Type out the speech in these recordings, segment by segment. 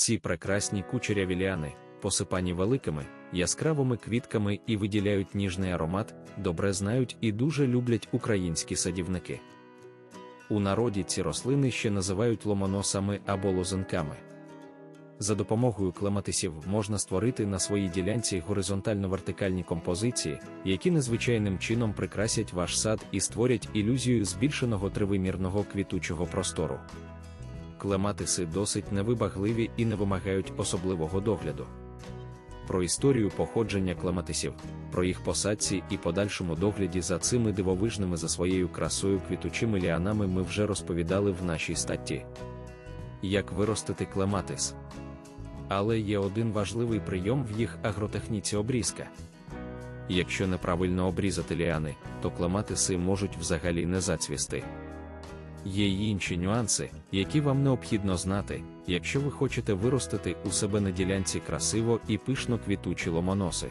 Ці прекрасні кучеряві ліани, посипані великими, яскравими квітками і виділяють ніжний аромат, добре знають і дуже люблять українські садівники. У народі ці рослини ще називають ломоносами або лозинками. За допомогою клематисів можна створити на своїй ділянці горизонтально-вертикальні композиції, які незвичайним чином прикрасять ваш сад і створять ілюзію збільшеного тривимірного квітучого простору. Клематиси досить невибагливі і не вимагають особливого догляду. Про історію походження клематисів, про їх посадці і подальшому догляді за цими дивовижними за своєю красою квітучими ліанами ми вже розповідали в нашій статті. Як виростити клематис? Але є один важливий прийом в їх агротехніці обрізка. Якщо неправильно обрізати ліани, то клематиси можуть взагалі не зацвісти. Є й інші нюанси, які вам необхідно знати, якщо ви хочете виростити у себе на ділянці красиво і пишно квітучі ломоноси.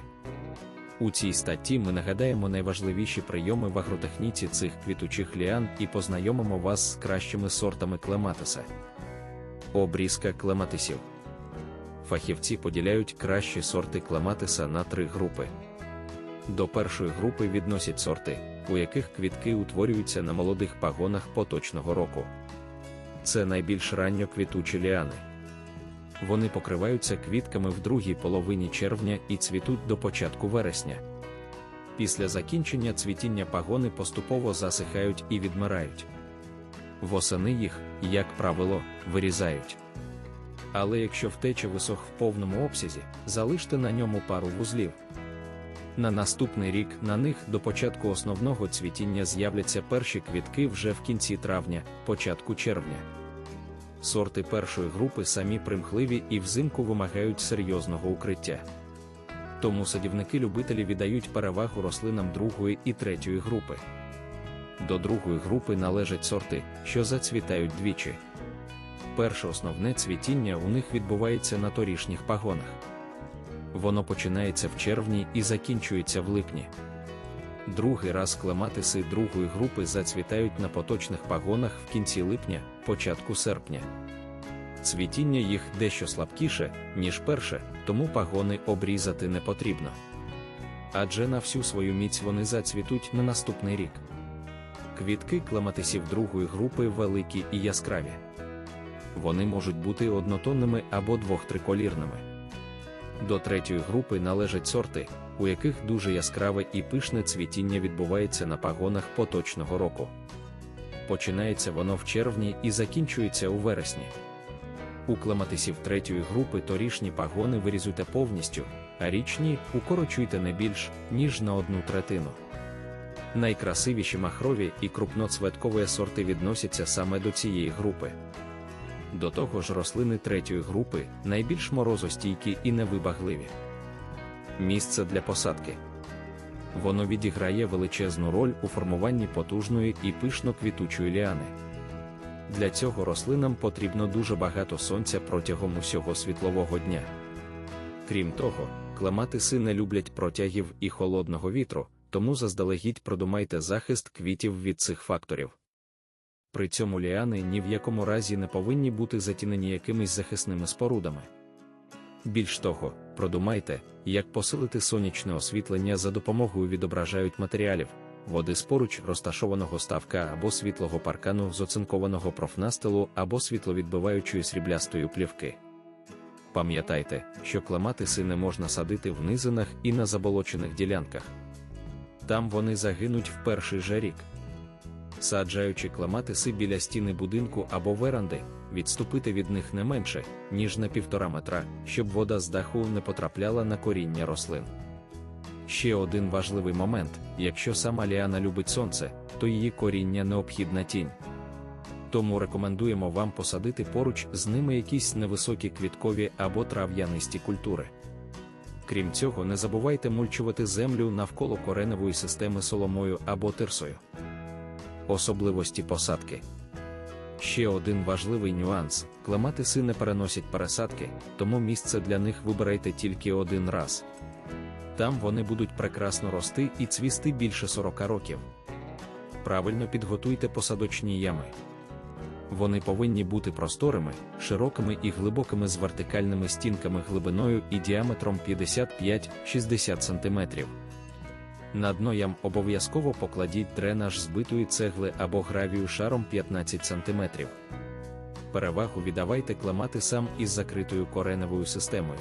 У цій статті ми нагадаємо найважливіші прийоми в агротехніці цих квітучих ліан і познайомимо вас з кращими сортами клематиса. Обрізка клематисів. Фахівці поділяють кращі сорти клематиса на три групи. До першої групи відносять сорти, у яких квітки утворюються на молодих пагонах поточного року. Це найбільш ранньо квітучі ліани. Вони покриваються квітками в другій половині червня і цвітуть до початку вересня. Після закінчення цвітіння пагони поступово засихають і відмирають. Восени їх, як правило, вирізають. Але якщо втеча висох в повному обсязі, залиште на ньому пару вузлів. На наступний рік на них до початку основного цвітіння з'являться перші квітки вже в кінці травня, початку червня. Сорти першої групи самі примхливі і взимку вимагають серйозного укриття. Тому садівники-любителі віддають перевагу рослинам другої і третьої групи. До другої групи належать сорти, що зацвітають двічі. Перше основне цвітіння у них відбувається на торішніх пагонах. Воно починається в червні і закінчується в липні. Другий раз клематиси другої групи зацвітають на поточних пагонах в кінці липня, початку серпня. Цвітіння їх дещо слабкіше, ніж перше, тому пагони обрізати не потрібно. Адже на всю свою міць вони зацвітуть на наступний рік. Квітки клематисів другої групи великі і яскраві. Вони можуть бути однотонними або двохтриколірними. До третьої групи належать сорти, у яких дуже яскраве і пишне цвітіння відбувається на пагонах поточного року. Починається воно в червні і закінчується у вересні. У клематисів третьої групи торішні пагони вирізуйте повністю, а річні укорочуйте не більш, ніж на одну третину. Найкрасивіші махрові і крупноцветкові сорти відносяться саме до цієї групи. До того ж, рослини третьої групи найбільш морозостійкі і невибагливі. Місце для посадки. Воно відіграє величезну роль у формуванні потужної і пишно квітучої ліани. Для цього рослинам потрібно дуже багато сонця протягом усього світлового дня. Крім того, клематиси не люблять протягів і холодного вітру, тому заздалегідь продумайте захист квітів від цих факторів. При цьому ліани ні в якому разі не повинні бути затінені якимись захисними спорудами. Більш того, продумайте, як посилити сонячне освітлення за допомогою відображають матеріалів, води з поруч розташованого ставка або світлого паркану з оцинкованого профнастилу або світловідбиваючої сріблястої плівки. Пам'ятайте, що клематиси не можна садити в низинах і на заболочених ділянках. Там вони загинуть в перший же рік. Саджаючи клематиси біля стіни будинку або веранди, відступити від них не менше, ніж на півтора метра, щоб вода з даху не потрапляла на коріння рослин. Ще один важливий момент: якщо сама ліана любить сонце, то її коріння необхідна тінь. Тому рекомендуємо вам посадити поруч з ними якісь невисокі квіткові або трав'янисті культури. Крім цього, не забувайте мульчувати землю навколо кореневої системи соломою або тирсою. Особливості посадки. Ще один важливий нюанс: клематиси не переносять пересадки, тому місце для них вибирайте тільки один раз. Там вони будуть прекрасно рости і цвісти більше 40 років. Правильно підготуйте посадочні ями. Вони повинні бути просторими, широкими і глибокими з вертикальними стінками глибиною і діаметром 55-60 см. На дно ям обов'язково покладіть дренаж збитої цегли або гравію шаром 15 см. Перевагу віддавайте клематисам із закритою кореневою системою.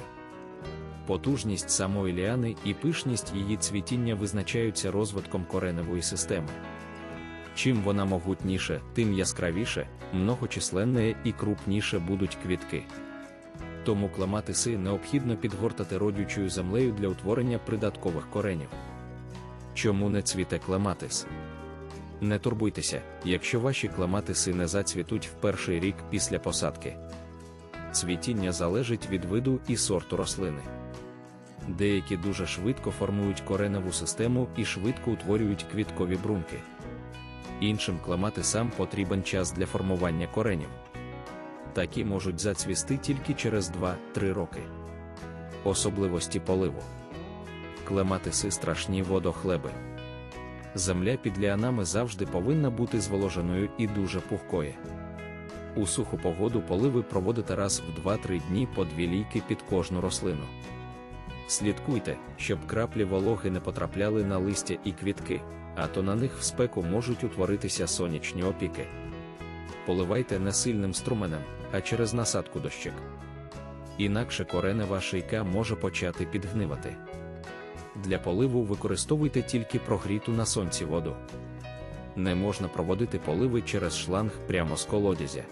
Потужність самої ліани і пишність її цвітіння визначаються розвитком кореневої системи. Чим вона могутніше, тим яскравіше, многочисленне і крупніше будуть квітки. Тому клематиси необхідно підгортати родючою землею для утворення придаткових коренів. Чому не цвіте клематис? Не турбуйтеся, якщо ваші клематиси не зацвітуть в перший рік після посадки. Цвітіння залежить від виду і сорту рослини. Деякі дуже швидко формують кореневу систему і швидко утворюють квіткові брунки. Іншим клематисам потрібен час для формування коренів. Такі можуть зацвісти тільки через 2-3 роки. Особливості поливу. Клематиси страшні водохлеби. Земля під ліанами завжди повинна бути зволоженою і дуже пухкою. У суху погоду поливи проводите раз в 2-3 дні по дві лійки під кожну рослину. Слідкуйте, щоб краплі вологи не потрапляли на листя і квітки, а то на них в спеку можуть утворитися сонячні опіки. Поливайте не сильним струменем, а через насадку дощик. Інакше коренева шийка може почати підгнивати. Для поливу використовуйте тільки прогріту на сонці воду. Не можна проводити поливи через шланг прямо з колодязя.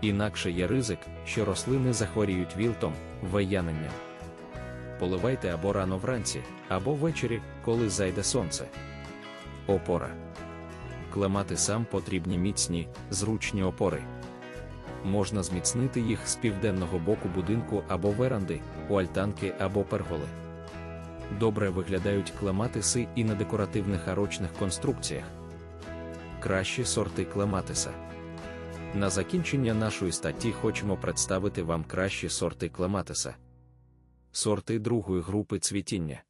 Інакше є ризик, що рослини захворіють вілтом, вияненням. Поливайте або рано вранці, або ввечері, коли зайде сонце. Опора. Клематисам потрібні міцні, зручні опори. Можна зміцнити їх з південного боку будинку або веранди, у альтанки або перголи. Добре виглядають клематиси і на декоративних арочних конструкціях. Кращі сорти клематиса. На закінчення нашої статті хочемо представити вам кращі сорти клематиса. Сорти другої групи цвітіння.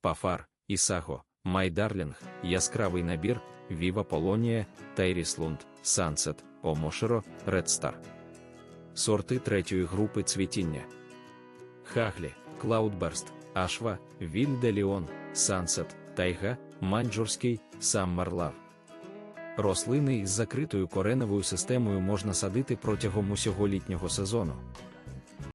Пафар, Ісаго, Майдарлінг, Яскравий набір, Віва Полонія, Тайріслунд, Сансет, Омошеро, Редстар. Сорти третьої групи цвітіння. Хаглі, Клаудберст, Ашва, Віль де Ліон, Сансет, Тайга, Манджурський, Саммерлав. Рослини із закритою кореневою системою можна садити протягом усього літнього сезону.